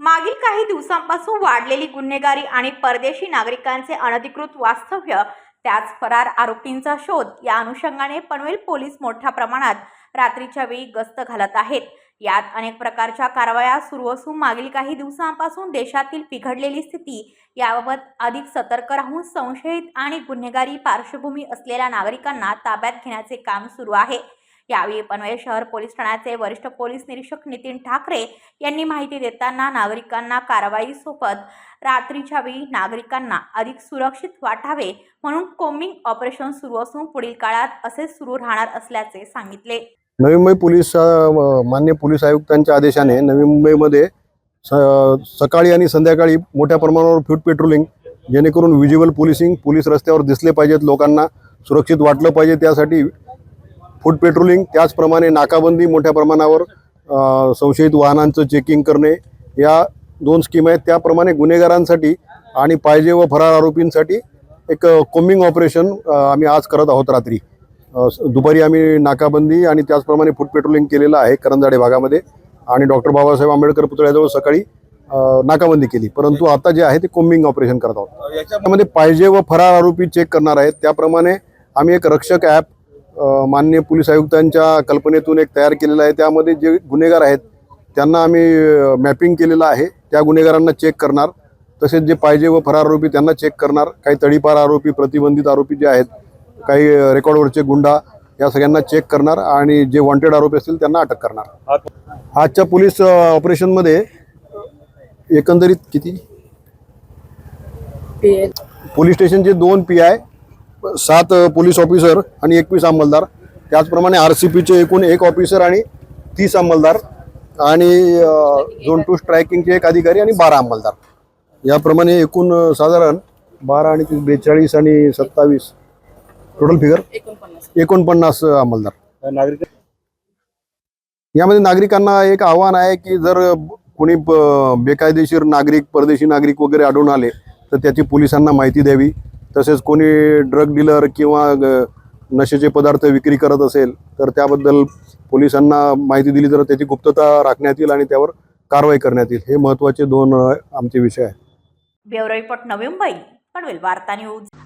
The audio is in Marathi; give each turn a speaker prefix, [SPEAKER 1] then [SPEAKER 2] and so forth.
[SPEAKER 1] मागील काही दिवसांपासून वाढलेली गुन्हेगारी आणि परदेशी नागरिकांचे अनधिकृत वास्तव्य त्याच फरार आरोपींचा शोध या अनुषंगाने पनवेल पोलीस मोठ्या प्रमाणात रात्रीच्या वेळी गस्त घालत आहेत. यात अनेक प्रकारच्या कारवाया सुरू असून मागील काही दिवसांपासून देशातील बिघडलेली स्थिती याबाबत अधिक सतर्क राहून संशयित आणि गुन्हेगारी पार्श्वभूमी असलेल्या नागरिकांना ताब्यात घेण्याचे काम सुरू आहे. यावेळी पनवेल शहर पोलीस ठाण्याचे वरिष्ठ पोलीस निरीक्षक नितीन ठाकरे यांनी माहिती देताना नागरिकांना कारवाईसोबत रात्रीच्या वेळी नागरिकांना अधिक सुरक्षित वाटावे म्हणून कोमिंग ऑपरेशन सुरू असून पुढील काळात असे सुरू राहणार असल्याचे सांगितले.
[SPEAKER 2] नवी मुंबई पोलीस मान्य पोलीस आयुक्तांच्या आदेशाने नवी मुंबईमध्ये स सकाळी आणि संध्याकाळी मोठ्या प्रमाणावर फूट पेट्रोलिंग जेणेकरून विज्युअल पोलिसिंग पोलीस रस्त्यावर दिसले पाहिजेत लोकांना सुरक्षित वाटलं पाहिजे त्यासाठी फूट पेट्रोलिंग त्याचप्रमाणे नाकाबंदी मोठ्या प्रमाणावर संशयित वाहनांचं चेकिंग करणे या दोन स्कीम आहेत. त्याप्रमाणे गुन्हेगारांसाठी आणि पाहिजे व फरार आरोपींसाठी एक कोम्बिंग ऑपरेशन आम्ही आज करत आहोत रात्री. दुपारी आम्ही नाकाबंदी आणि त्याचप्रमाणे फूट पेट्रोलिंग केलेलं आहे करंजाडे भागामध्ये. आणि डॉक्टर बाबासाहेब आंबेडकर पुतळ्याजवळ सकाळी नाकाबंदी केली. परंतु आता जे आहे ते कोम्बिंग ऑपरेशन करत आहोत. याच्यामध्ये पाहिजे व फरार आरोपी चेक करणार आहेत. त्याप्रमाणे आम्ही एक रक्षक ॲप मान्य पोलीस आयुक्तांच्या कल्पनेतून एक तयार केलेलं आहे. त्यामध्ये जे गुन्हेगार आहेत त्यांना आम्ही मॅपिंग केलेलं आहे. त्या गुन्हेगारांना चेक करणार. तसेच जे पाहिजे व फरार आरोपी त्यांना चेक करणार. काही तडीपार आरोपी प्रतिबंधित आरोपी जे आहेत काही रेकॉर्डवरचे गुंडा या सगळ्यांना चेक करणार आणि जे वॉन्टेड आरोपी असतील त्यांना अटक करणार. आजच्या पोलीस ऑपरेशनमध्ये एकंदरीत किती? पोलीस स्टेशनचे दोन पी आय सात पोलीस ऑफिसर आणि एकवीस अंमलदार. त्याचप्रमाणे आर सी पीचे एकूण एक ऑफिसर आणि तीस अंमलदार आणि झोन टू स्ट्रायकिंगचे एक अधिकारी आणि बारा अंमलदार. याप्रमाणे एकूण साधारण बारा आणि तीस बेचाळीस आणि सत्तावीस टोटल फिगर एकोणपन्नास. अंमलदार.
[SPEAKER 3] नागरिक
[SPEAKER 2] यामध्ये नागरिकांना एक आव्हान आहे की जर कोणी बेकायदेशीर नागरिक परदेशी नागरिक वगैरे आढळून आले तर त्याची पोलिसांना माहिती द्यावी. तसेच कोणी ड्रग डीलर किंवा नशेचे पदार्थ विक्री करत असेल तर त्याबद्दल पोलिसांना माहिती दिली तर त्याची गुप्तता राखण्यात येईल आणि त्यावर कारवाई करण्यात येईल. हे महत्त्वाचे दोन आमचे विषय आहेत.
[SPEAKER 1] ब्युरो रिपोर्ट नवी मुंबई पनवेल वार्ता न्यूज.